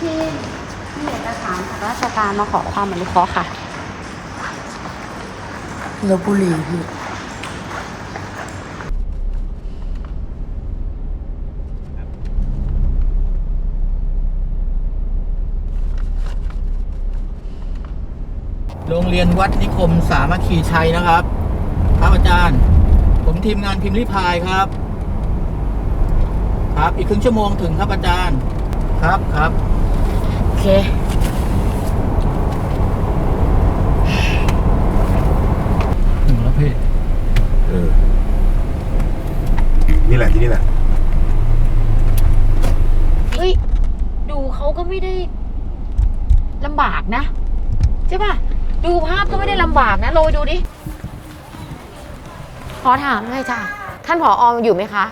ที่มีเอกสารจากราชการมาขอความอนุเคราะห์ค่ะลบบุรีพี่โรงเรียนวัดนิคมสามัคคีชัยนะครับครับอาจารย์ ผมทีมงานพิมพ์ริพายครับ ครับ อีกครึ่งชั่วโมงถึงครับอาจารย์ ครับครับโอ เค ถึงแล้วพี่ เออ นี่แหละที่นี่แหละ เฮ้ย ดูเขาก็ไม่ได้ลำบากนะ ใช่ป่ะ ดูภาพก็ไม่ได้ลำบากนะ โรยดูดิ ขอถามหน่อยจ้ะท่านผอออยู่ไหมคะ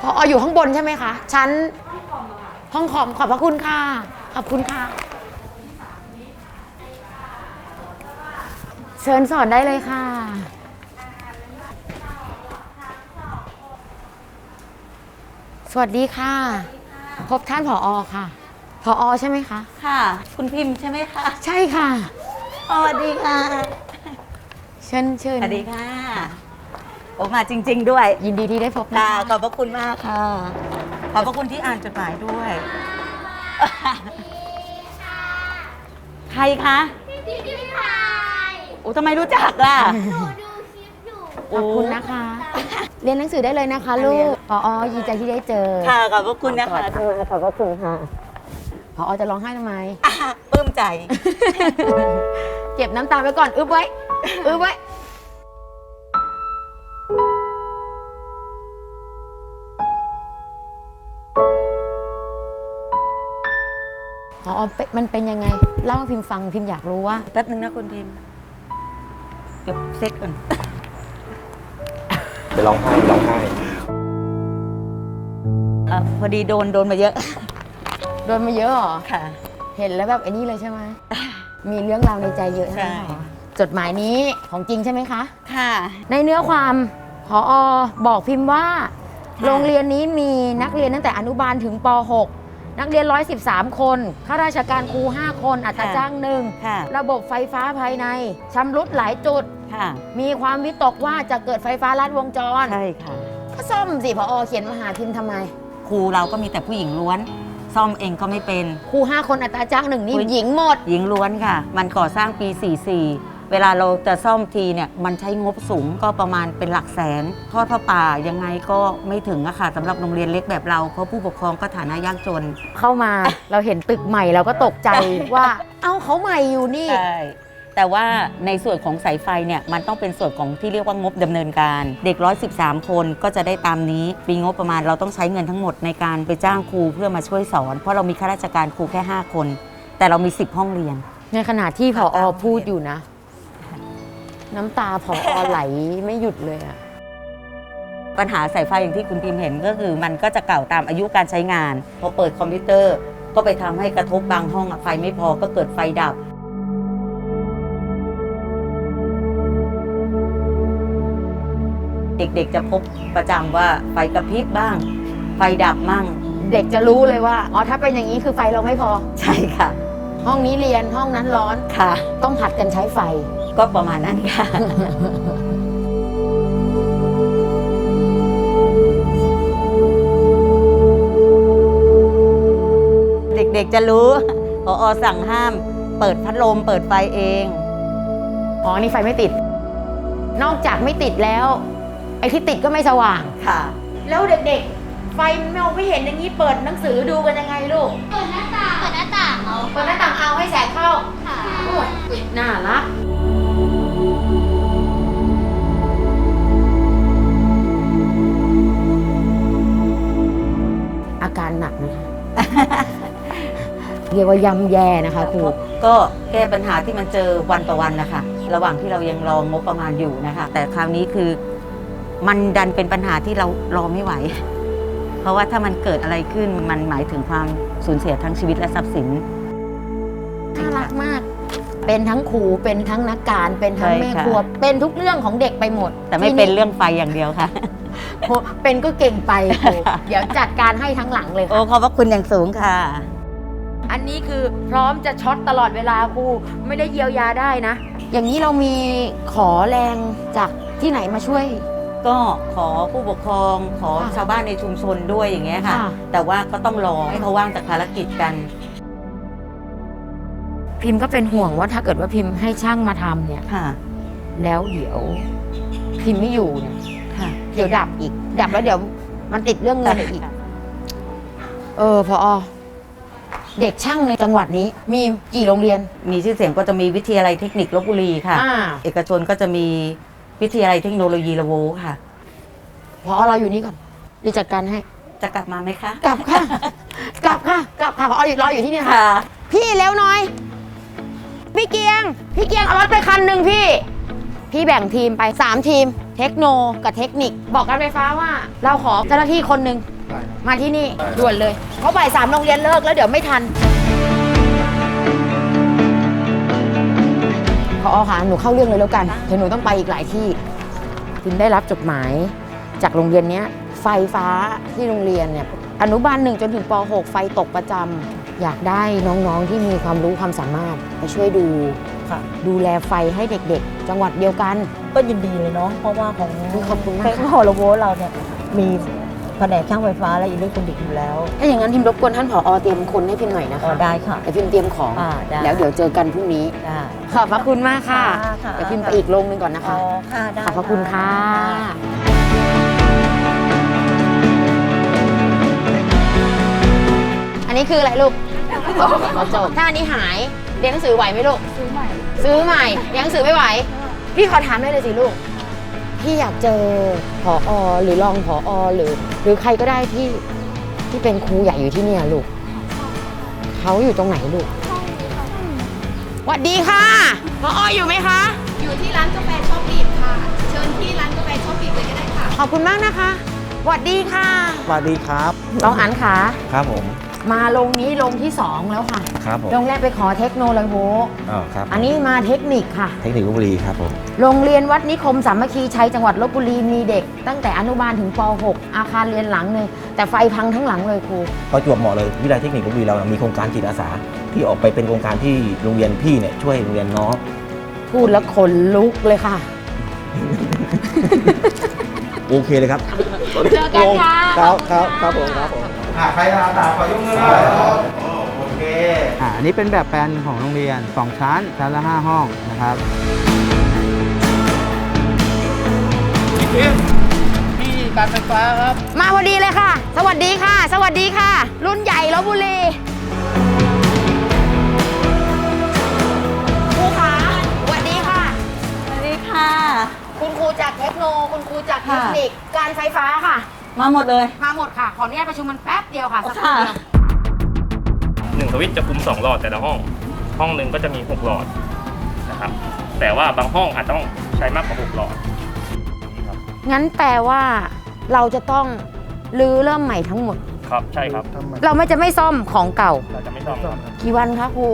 ผออยู่ข้างบนใช่ไหมคะ ชั้น ห้องคอมขอบพระคุณค่ะ ขอบคุณค่ะ เชิญสอนได้เลยค่ะ สวัสดีค่ะ พบท่านผออค่ะผออใช่ไหมคะ ค่ะ คุณพิมพ์ใช่ไหมคะใช่ค่ะ สวัสดีค่ะเชิญเชิญสวัสดีค่ะโอ้มาจริง ๆ ด้วยยินดีที่ได้พบนะค่ะคะ ขอบพระคุณมากค่ะ ขอบพระคุณที่อ่านจดหมายด้วย ใครคะโอ้ทำไมรู้จักล่ะขอบคุณนะคะ เรียนหนังสือได้เลยนะคะ ลูกผออยินใจที่ได้เจอค่ะขอบพระคุณนะคะขอบพระคุณค่ะผออจะร้องไห้ทำไมอะปลื้มใจ เก็บน้ำตาไว้ก่อน อึบไว้ อึบไว้ มันเป็นยังไงเล่าให้พิมพ์ฟังพิมพ์อยากรู้ว่า แป๊บนึงนะคุณพิมพ์เดี๋ยวเซ็ตก่อน ไปร้องไห้ร้องไห้เอ่อพอดีโดนโดนมาเยอะ โดนมาเยอะเหรอค่ะ เห็นแล้วแบบไอ้นี่เลยใช่ไหมมีเรื่องราวในใจเยอะใช่ใช่ไหมจดหมายนี้ของจริงใช่ไหมคะ ค่ะ ในเนื้อความพออบอกพิมพ์ว่า ค่ะ โรงเรียนนี้มีนักเรียนตั้งแต่อนุบาลถึงป .6 นักเรียน 113 คน ข้าราชการครู 5 คน อัตราจ้างหนึ่ง ค่ะ ระบบไฟฟ้าภายในชำรุดหลายจุด ค่ะ มีความวิตกว่าจะเกิดไฟฟ้าลัดวงจร ใช่ค่ะ ก็ซ่อมสิพออเขียนมาหาพิมพ์ทำไม ครูเราก็มีแต่ผู้หญิงล้วน ซ่อมเองก็ไม่เป็น ครู 5 คนอัตราจ้างหนึ่งนี่อุ๊ยหญิงหมด หญิงล้วนค่ะ มันก่อสร้างปี 44 เวลาเราจะซ่อมทีเนี่ยมันใช้งบสูงก็ประมาณเป็นหลักแสนทอดผ้าป่ายังไงก็ไม่ถึงอะค่ะสำหรับโรงเรียนเล็กแบบเรา เพราะผู้ปกครองก็ฐานะยากจน เข้ามา เราเห็นตึกใหม่เราก็ตกใจว่า เอ้าเขาใหม่อยู่นี่ ใช่ แต่ว่าในส่วนของสายไฟเนี่ยมันต้องเป็นส่วนของที่เรียกว่างบดำเนินการ เด็ก 113 คนก็จะได้ตามนี้ ปีงบประมาณเราต้องใช้เงินทั้งหมดในการไปจ้างครูเพื่อมาช่วยสอน เพราะเรามีข้าราชการครูแค่ 5 คน แต่เรามี 10 ห้องเรียน ในขณะที่ผออพูดอยู่นะ น้ำตาผออไหลไม่หยุดเลยอะปัญหาสายไฟอย่างที่คุณพิมพ์เห็นก็คือ มันก็จะเก่าตามอายุการใช้งาน พอเปิดคอมพิวเตอร์ก็ไปทำให้กระทบบางห้องอะไฟไม่พอก็เกิดไฟดับ เด็กๆจะพบประจำว่าไฟกระพริบบ้าง ไฟดับมั่ง เด็กจะรู้เลยว่าอ๋อถ้าเป็นอย่างนี้คือไฟเราไม่พอ ใช่ค่ะ ห้องนี้เรียนห้องนั้นร้อนค่ะ ต้องผัดกันใช้ไฟ ก็ประมาณนั้นค่ะเด็กๆจะรู้พออสั่งห้าม เปิดพัดลมเปิดไฟเอง อ๋อ นี่ไฟไม่ติด นอกจากไม่ติดแล้ว ไอ้ที่ติดก็ไม่สว่างค่ะ แล้วเด็กๆ ไฟมันมองไม่เห็นอย่างนี้เปิดหนังสือดูกันยังไงลูก เปิดหน้าต่าง เปิดหน้าต่างเอา เปิดหน้าต่างเอาให้แสงเข้า ค่ะโอ้ยน่ารัก อาการหนักนะคะ เรียกว่าย่ำแย่นะคะครูก็แก้ปัญหาที่มันเจอวันต่อวันนะคะ ระหว่างที่เรายังรองงบประมาณอยู่นะคะ แต่คราวนี้คือมันดันเป็นปัญหาที่เรารอไม่ไหว เพราะว่าถ้ามันเกิดอะไรขึ้นมันหมายถึงความสูญเสียทั้งชีวิตและทรัพย์สิน น่ารักมาก เป็นทั้งครูเป็นทั้งนักการ เป็นทั้งใช่แม่ค่ะ ครัว เป็นทุกเรื่องของเด็กไปหมดแต่ไม่ทีเป็นเรื่องไฟอย่างเดียวค่ะ โหเป็นก็เก่งไปครูเดี๋ยวจัดการให้ทั้งหลังเลยโอ้ค่ะ ขอบพระคุณอย่างสูงค่ะ อันนี้คือพร้อมจะช็อตตลอดเวลาครูไม่ได้เยียวยาได้นะ อย่างนี้เรามีขอแรงจากที่ไหนมาช่วย ก็ขอผู้ปกครองขอค่ะชาวบ้านในชุมชนด้วยอย่างเงี้ยค่ะ ค่ะ แต่ว่าก็ต้องรอให้เขาว่างจากภารกิจกัน พิมพ์ก็เป็นห่วงว่าถ้าเกิดว่าพิมพ์ให้ช่างมาทำเนี่ย ค่ะ แล้วเดี๋ยวพิมพ์ไม่อยู่เนี่ยค่ะ เดี๋ยวดับอีก ดับแล้วเดี๋ยวมันติดเรื่องเงินอีก เออพอเด็กช่างในจังหวัดนี้ มีกี่โรงเรียน มีชื่อเสียงก็จะมีวิทยาลัยเทคนิคลบบุรีค่ะ อ่า เอกชนก็จะมีวิทยาลัยเทคโนโลยีละโวค่ะ พอเราอยู่นี่ก่อนดีจัดการให้ จะกลับมาไหมคะ กลับค่ะ กลับค่ะ กลับค่ะพออยู่รออยู่ที่นี่ค่ะ ค่ะ พี่เร็วหน่อย พี่เกียง พี่เกียงเอารถไปคันหนึ่งพี่ พี่แบ่งทีมไป3ทีม เทคโนกับเทคนิค บอกการไฟฟ้าว่า เราขอเจ้าหน้าที่คนหนึ่งมาที่นี่ด่วนเลยเพราะบ่ายสามโรงเรียนเลิกแล้วเดี๋ยวไม่ทันพอค่ะหนูเข้าเรื่องเลยแล้วกันเดี๋ยวหนูต้องไปอีกหลายที่พิมได้รับจดหมาย จากโรงเรียนเนี้ยไฟฟ้าที่โรงเรียนเนี่ยอนุบาลหนึ่งจนถึงป .6 ไฟตกประจำอยากได้น้องๆที่มีความรู้ความสามารถมาช่วยดู ค่ะ ดูแลไฟให้เด็กๆ จังหวัดเดียวกัน ก็ยินดีเลยเนาะเพราะว่าของขอบคุณมากเทค่ะคโนโลยีเราเนี่ยมีแผนกช่างไฟฟ้าและอิเล็กทรอนิกส์อยู่แล้วถ้าอย่างนั้นพิมรบกวนท่านผอเตรียมคนให้พิมหน่อยนะอ๋อคะได้ค่ะ เดี๋ยวพิมเตรียมของ อ่าได้ แล้วเดี๋ยวเจอกันพรุ่งนี้ ได้ ขอบพระคุณมากค่ะ ค่ะเดี๋ยวพิมไปอีกโรงหนึงก่อนนะอ๋คะอค่ะได้ขอบพระคุณค่ะ อันนี้คืออะไรลูกกระจกถ้าอันนี้หายเรียนหนังสือไหวไหมลูกซื้อใหม่ ซื้อใหม่เรียนหนังสือไม่ไหว พี่ขอถามได้เลยสิลูก พี่อยากเจอผออหรือรองผออหรือ หรือใครก็ได้ที่ที่เป็นครูใหญ่อยู่ที่เนี่ยลูกเขาอยู่ตรงไหนลูกสวัสดีค่ะผอออยู่ไหมคะ อยู่ที่ร้านกาแฟชอบบีบค่ะ เชิญที่ร้านกาแฟชอบบีบเลยก็ได้ค่ะ ขอบคุณมากนะคะสวัสดีค่ะสวัสดีครับ น้องอันขาครับผม มาลงนี้ลงที่ 2 แล้วค่ะครับผมลงแรกไปขอเทคโนโลยีอ๋อครับอันนี้มาเทคนิคค่ะ เทคนิคลพบุรีครับผมโรงเรียนวัดนิคมสามัคคีชัยจังหวัดลบบุรีมีเด็ก ตั้งแต่อนุบาลถึงป .6 อาคารเรียนหลังหนึ่งแต่ไฟพังทั้งหลังเลยครูประจวบเหมาะเลยวิทยาลัยเทคนิคลพบุรีเรามีโครงการจิตอาสา ที่ออกไปเป็นโครงการที่โรงเรียนพี่เนี่ยช่วยโรงเรียนน้องพูดแล้วขนลุกเลยค่ะ โอเคเลยครับเจอกันค่ะครับครับครับผมครับผม อ่าใครลาตาขอยกมือหน่อยโอเค อ่าอันนี้เป็นแบบแปลนของโรงเรียน 2 ชั้น ชั้นละ 5 ห้องนะครับพี่การไฟฟ้าครับ มาพอดีเลยค่ะ สวัสดีค่ะ สวัสดีค่ะ รุ่นใหญ่ลบบุรีครูขาสวัสดีค่ะ สวัสดีค่ะ คุณครูจากเทคโน คุณครูจากเทค่ะคนิค การไฟฟ้าค่ะ มาหมดเลย มาหมดค่ะ ขออนุญาตประชุมมันแป๊บเดียวค่ะ สักครู่ค่ะเดียวหนึ่งสวิตช์จะคุมสองหลอดแต่ละห้อง ห้องหนึ่งก็จะมีหกหลอดนะครับ แต่ว่าบางห้องอาจต้องใช้มากกว่าหกหลอดนี่ครับงั้นแปลว่าเราจะต้องรื้อเริ่มใหม่ทั้งหมด ครับใช่ครับเราไม่จะไม่ซ่อมของเก่า เราจะไม่ซ่อมครับ กี่วันคะครู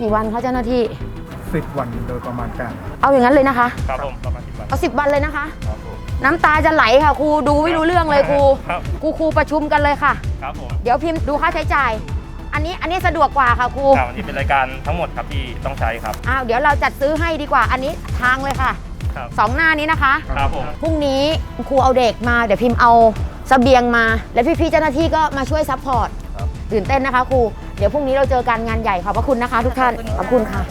กี่วันคะเจ้าหน้าที่10วันโดยประมาณการ เอาอย่างนั้นเลยนะคะ ครับผมประมาณสิบวัน เอาสิบวันเลยนะคะ ครับผม น้ำตาจะไหลค่ะครูดูไม่รู้เรื่องเลยครูครับ ครูครูประชุมกันเลยค่ะ ครับผมเดี๋ยวพิมพ์ดูค่าใช้จ่าย อันนี้อันนี้สะดวกกว่าค่ะครูครับอันนี้เป็นรายการทั้งหมดครับที่ต้องใช้ครับ อ้าวเดี๋ยวเราจัดซื้อให้ดีกว่า อันนี้ทางเลยค่ะครับ สองหน้านี้นะคะ ครับผม พรุ่งนี้ครูเอาเด็กมาเดี๋ยวพิมพ์เอาเสบียงมา และพี่ๆเจ้าหน้าที่ก็มาช่วยซัพพอร์ตตื่นเต้นนะคะครู เดี๋ยวพรุ่งนี้เราเจอกันงานใหญ่ขอบพระคุณนะคะ ทุกท่านขอบคุณค่ะ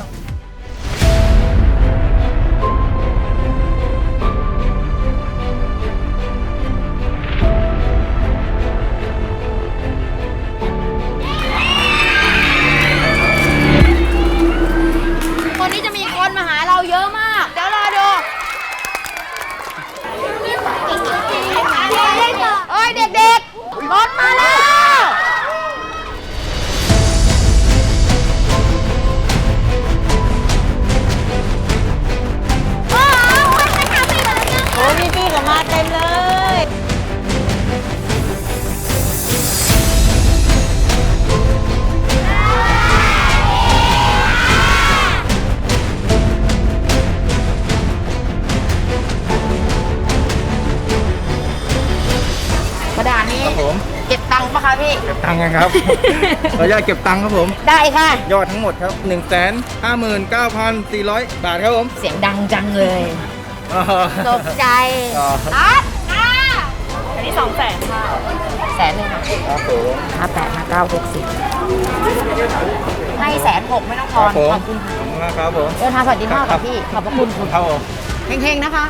กันครับ ขออนุญาตเก็บตังค์ครับผม ได้ค่ะ ยอดทั้งหมดครับ 1 5 9 4 0 0 บาทครับผมเสียงดังจังเลยอ๋อตกใจอ๋อครับอันนี้สองแสนค่ะแสนหนึ่งค่ะครับผม ห้าแปดห้าเก้าหกสิบให้แสนหกไม่ต้องทคอรันบผม ขอบคุณค่ะขอบคุณมากครับผม เดินทางสวัสดีมากครัค่ะบ พี่ ขอบพระคุณคุณครับผม เฮงๆ นะคะ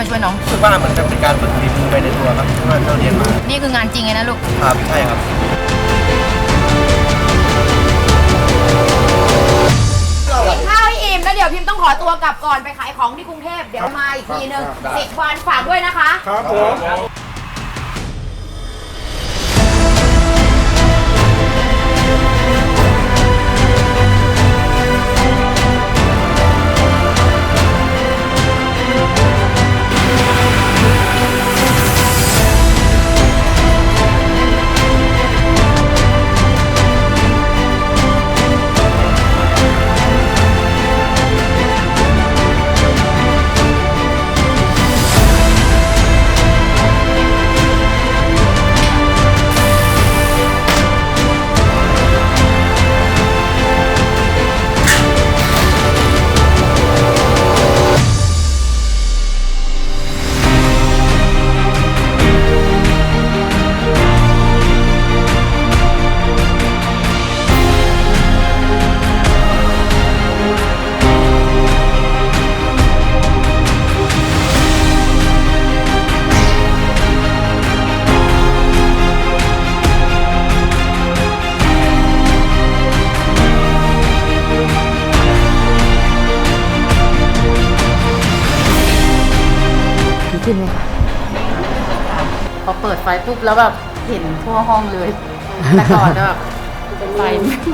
มาช่วยน้องรู้สึกว่ามันจะเป็นการฝึกฝีมือไปในตัวครับที่ว่าเราเรียนมานี่คืองานจริงเลยนะลูก ครับใช่ครับกินข้าวให้อิ่มแล้วเดี๋ยวพิมพ์ต้องขอตัวกลับก่อนไปขายของที่กรุงเทพเดี๋ยวมาอีกทีนึงสิบวันฝากด้วยนะคะ ครับผม ดีขึ้นไหมพอเปิดไฟปุ๊บแล้วแบบเห็นทั่วห้องเลยแต่ก่อนจะแบบไฟ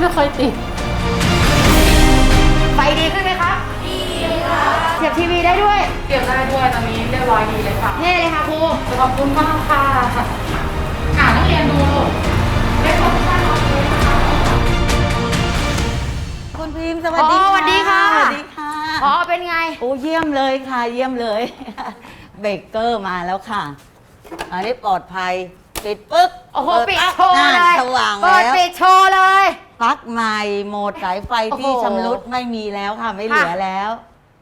ไม่ค่อยติดไฟดีขึ้นไหมคะดีค่ะเสียบทีวีได้ด้วยเก็บได้ด้วยตอนนี้เรียบร้อยดีเลยค่ะเท่เลยค่ะครูขอบคุณมากค่ะอ่านนักเรียนดูได้ขอบคุณมากคุณพิมพ์สวัสดีอ๋อสวัสดีค่ะสวัสดีค่ะพอเป็นไง โอ้เยี่ยมเลยค่ะ เยี่ยมเลย เบรกเกอร์มาแล้วค่ะ อันนี้ปลอดภัยปิดปึ๊กโอ้โหเปิดโชว์อ่าเลยสว่างเปิดแล้วปิดโชว์เลย ปลั๊กใหม่โหมดสายไฟที่โอ้โห ชำรุดไม่มีแล้วค่ะ ไม่เหลือแล้ว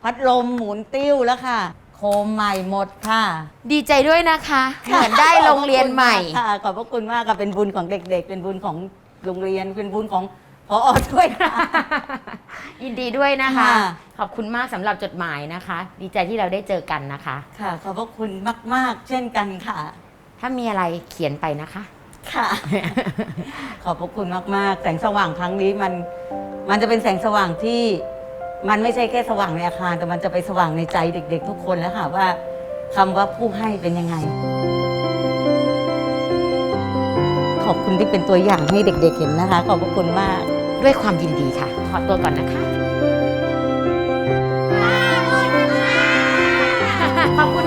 พัดลมหมุนติ้วแล้วค่ะ โคมใหม่หมดค่ะดีใจด้วยนะคะ เหมือนได้โรงเรียนใหม่ค่ะขอบพระคุณมากค่ะเป็นบุญของเด็ก ๆ เป็นบุญของโรงเรียน เป็นบุญของ พออด้วยค่ะ ยินดีด้วยนะคะ ค่ะ ขอบคุณมากสำหรับจดหมายนะคะ ดีใจที่เราได้เจอกันนะคะ ค่ะ ขอบพระคุณมาก ๆ เช่นกันค่ะ ถ้ามีอะไรเขียนไปนะคะ ค่ะ ขอบพระคุณมาก ๆ แสงสว่างครั้งนี้มัน มันจะเป็นแสงสว่างที่ มันไม่ใช่แค่สว่างในอาคาร แต่มันจะไปสว่างในใจเด็ก ๆ ทุกคนแล้วค่ะว่าคำว่าผู้ให้เป็นยังไง ขอบคุณที่เป็นตัวอย่างให้เด็ก ๆ เห็นนะคะ ขอบพระคุณมาก ด้วยความยินดีค่ะ ขอตัวก่อนนะคะขอบคุณ